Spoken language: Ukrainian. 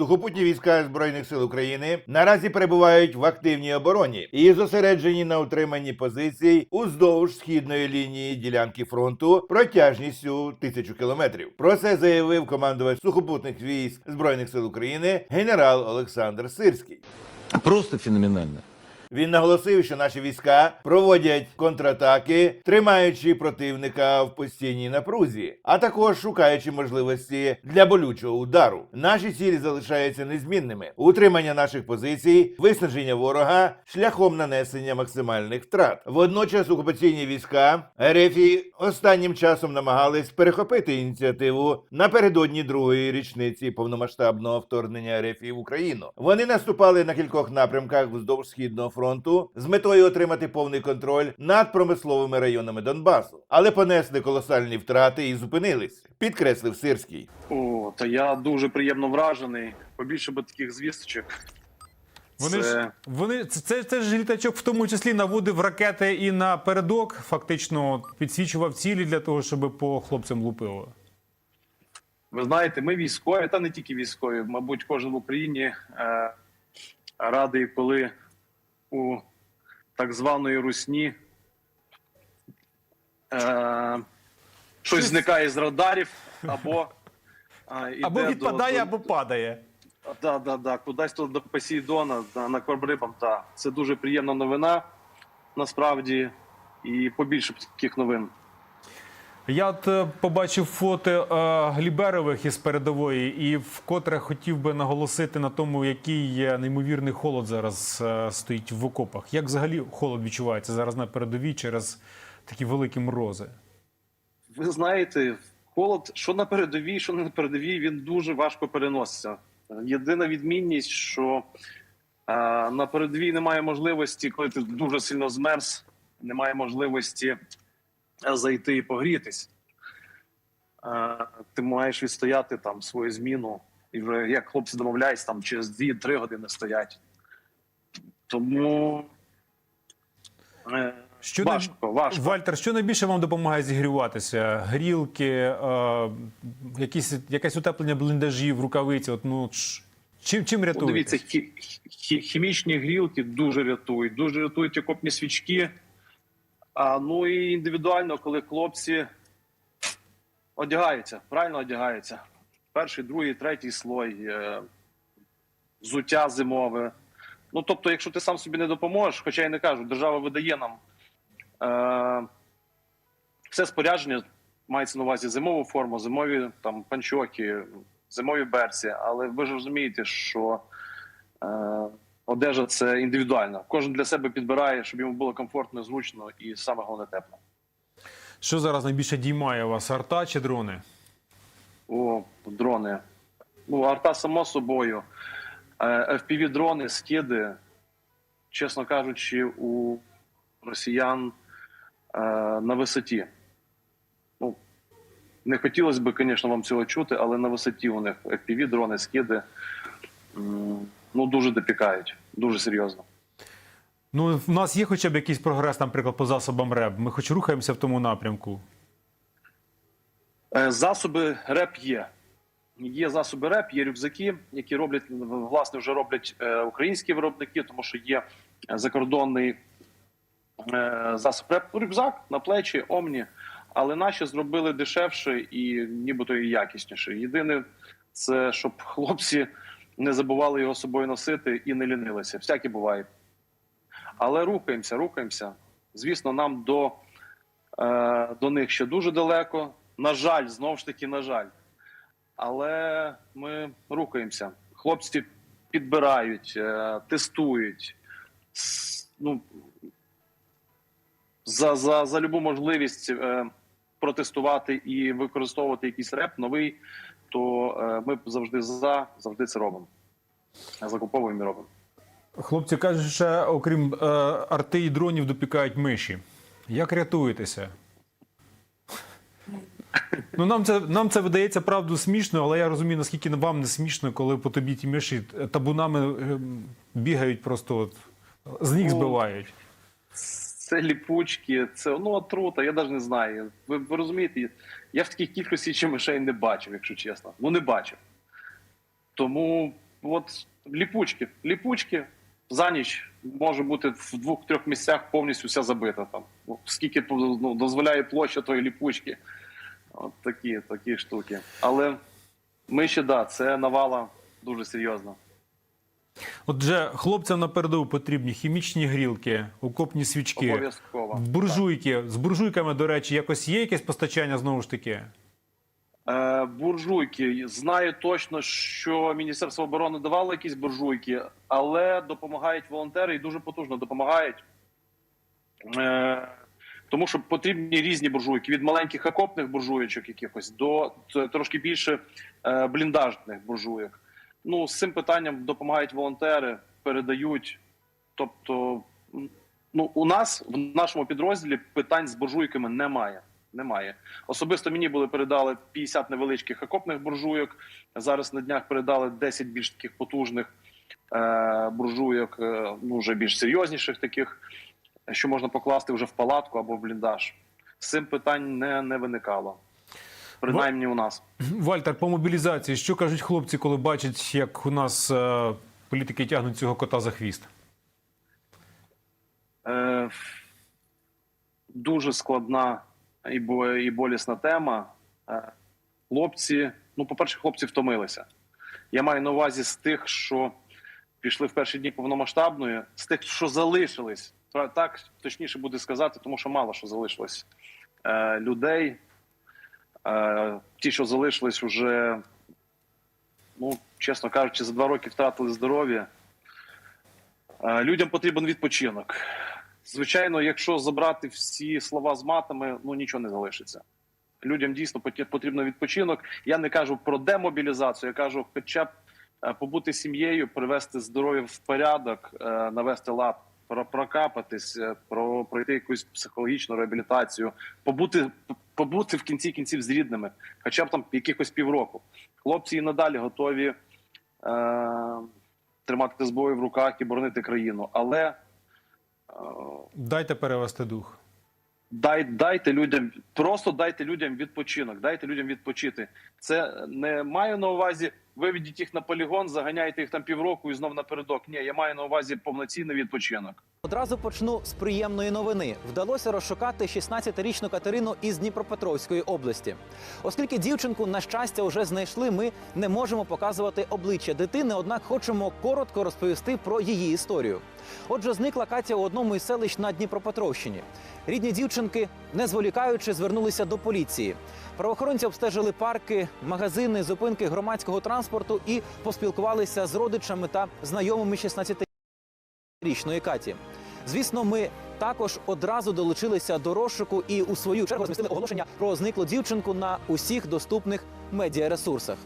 Сухопутні війська Збройних сил України наразі перебувають в активній обороні і зосереджені на утриманні позицій уздовж східної лінії ділянки фронту протяжністю тисячу кілометрів. Про це заявив командувач сухопутних військ Збройних сил України генерал Олександр Сирський. Просто феноменально. Він наголосив, що наші війська проводять контратаки, тримаючи противника в постійній напрузі, а також шукаючи можливості для болючого удару. Наші цілі залишаються незмінними: утримання наших позицій, виснаження ворога шляхом нанесення максимальних втрат. Водночас окупаційні війська РФ останнім часом намагались перехопити ініціативу напередодні другої річниці повномасштабного вторгнення РФ в Україну. Вони наступали на кількох напрямках вздовж східного фронту з метою отримати повний контроль над промисловими районами Донбасу, але понесли колосальні втрати і зупинились, підкреслив Сирський. О, та я дуже приємно вражений. Побільше би таких звісточок. Вони Це- ж вони це, це, це ж літачок в тому числі наводив ракети і на передок, фактично підсвічував цілі для того, щоб по хлопцям лупило. Ви знаєте, ми військові, та не тільки військові. Мабуть, кожен в Україні е, радий, коли у так званої русні е, щось зникає з радарів, або е, іде Або відпадає, до, або падає. Да, да, да, кудись тут до Посейдона, да, на Корбрибам, да. Це дуже приємна новина, насправді, і побільше таких новин. Я от е, побачив фото е, Гліберових із передової, і вкотре хотів би наголосити на тому, який неймовірний холод зараз е, стоїть в окопах. Як взагалі холод відчувається зараз на передовій через такі великі морози? Ви знаєте, холод, що на передовій, що не на передовій, він дуже важко переноситься. Єдина відмінність, що на передовій немає можливості, коли ти дуже сильно змерз, немає можливості зайти і погрітись. Е, ти маєш відстояти там свою зміну, і вже як хлопці домовляються, там через 2-3 години стоять. Тому е, Що важко, важко. Вальтер, що найбільше вам допомагає зігріватися? Грілки, е, якісь, якесь утеплення бліндажів, рукавиці? От, ну, ч- чим, чим рятуєте? Дивіться, хі- хі- хімічні грілки дуже рятують, дуже рятують окопні свічки. А, ну і індивідуально, коли хлопці одягаються, правильно одягаються. Перший, другий, третій слой, е, взуття зимове. Ну, тобто, якщо ти сам собі не допоможеш, хоча я не кажу, держава видає нам е, все спорядження, мається на увазі зимову форму, зимові там панчоки, зимові берці. Але ви ж розумієте, що е, одежа це індивідуально. Кожен для себе підбирає, щоб йому було комфортно, зручно і саме головне тепло. Що зараз найбільше діймає вас? Арта чи дрони? О, дрони. Ну, арта само собою. Е, FPV-дрони, скиди, чесно кажучи, у росіян е, на висоті. Ну, не хотілося б, звісно, вам цього чути, але на висоті у них FPV-дрони, скиди ну, дуже допікають, дуже серйозно. Ну, в нас є хоча б якийсь прогрес, наприклад, по засобам РЕБ. Ми хоч рухаємося в тому напрямку. Е, Засоби РЕП є. Є засоби РЕП, є рюкзаки, які роблять власне вже роблять е, українські виробники, тому що є закордонний е, засоб РЕП рюкзак на плечі, омні. Але наші зробили дешевше і нібито і якісніше. Єдине, це щоб хлопці не забували його собою носити і не лінилися. Всяке буває. Але рухаємося, рухаємося. Звісно, нам до, е, до них ще дуже далеко. На жаль, знову ж таки, на жаль. Але ми рухаємося. Хлопці підбирають, е, тестують. Ну, за, за, за любу можливість е, протестувати і використовувати якийсь реп новий, то е, ми завжди за, завжди це робимо. Закуповуємо і робимо. Хлопці кажуть, що окрім е, арти і дронів допікають миші. Як рятуєтеся? Ну, нам це, нам це видається правду смішно, але я розумію, наскільки вам не смішно, коли по тобі ті миші табунами е, бігають, просто от, з ніг Ну, збивають. Це ліпучки, це ну отрута, я навіть не знаю. Ви, ви розумієте, я в такій кількості ще мишей не бачив, якщо чесно. Ну не бачив. Тому от ліпучки. Ліпучки за ніч може бути в двох-трьох місцях повністю вся забита. Там скільки ну, дозволяє площа тої ліпучки. От такі, такі штуки. Але ми ще да, це навала дуже серйозна. Отже, хлопцям на передову потрібні хімічні грілки, окопні свічки, Обов'язково. буржуйки. З буржуйками, до речі, якось є якесь постачання знову ж таки. Е, буржуйки. Знаю точно, що Міністерство оборони давало якісь буржуйки, але допомагають волонтери і дуже потужно допомагають. Е, тому що потрібні різні буржуйки від маленьких окопних буржуйочок якихось до трошки більше е, бліндажних буржуйок. Ну, з цим питанням допомагають волонтери, передають. Тобто, ну, у нас в нашому підрозділі питань з буржуйками немає. Немає. Особисто мені були передали 50 невеличких окопних буржуйок. Зараз на днях передали 10 більш таких потужних е, буржуйок, е, ну вже більш серйозніших таких, що можна покласти вже в палатку або в бліндаж. З цим питань не, не виникало. Принаймні у нас. Вальтер, по мобілізації, що кажуть хлопці, коли бачать, як у нас е, політики тягнуть цього кота за хвіст? Е, дуже складна і, і болісна тема. Е, хлопці, ну, по-перше, хлопці втомилися. Я маю на увазі з тих, що пішли в перші дні повномасштабної, з тих, що залишились. Так точніше буде сказати, тому що мало що залишилось е, людей. Ті, що залишились, вже, ну, чесно кажучи, за два роки втратили здоров'я. Людям потрібен відпочинок. Звичайно, якщо забрати всі слова з матами, ну нічого не залишиться. Людям дійсно потрібен відпочинок. Я не кажу про демобілізацію, я кажу, хоча б побути сім'єю, привести здоров'я в порядок, навести лад, про- прокапатись, е, про пройти якусь психологічну реабілітацію, побути, побути в кінці кінців з рідними, хоча б там якихось півроку. Хлопці і надалі готові е, тримати зброю в руках і боронити країну. Але е, Дайте перевести дух. дай, дайте людям, просто дайте людям відпочинок, дайте людям відпочити. Це не маю на увазі, виведіть їх на полігон, заганяйте їх там півроку і знов напередок. Ні, я маю на увазі повноцінний відпочинок. Одразу почну з приємної новини. Вдалося розшукати 16-річну Катерину із Дніпропетровської області. Оскільки дівчинку, на щастя, вже знайшли, ми не можемо показувати обличчя дитини, однак хочемо коротко розповісти про її історію. Отже, зникла Катя у одному із селищ на Дніпропетровщині. Рідні дівчинки, не зволікаючи, звернулися до поліції. Правоохоронці обстежили парки, магазини, зупинки громадського транспорту і поспілкувалися з родичами та знайомими 16 річної Каті. Звісно, ми також одразу долучилися до розшуку і у свою чергу розмістили оголошення про зниклу дівчинку на усіх доступних медіаресурсах.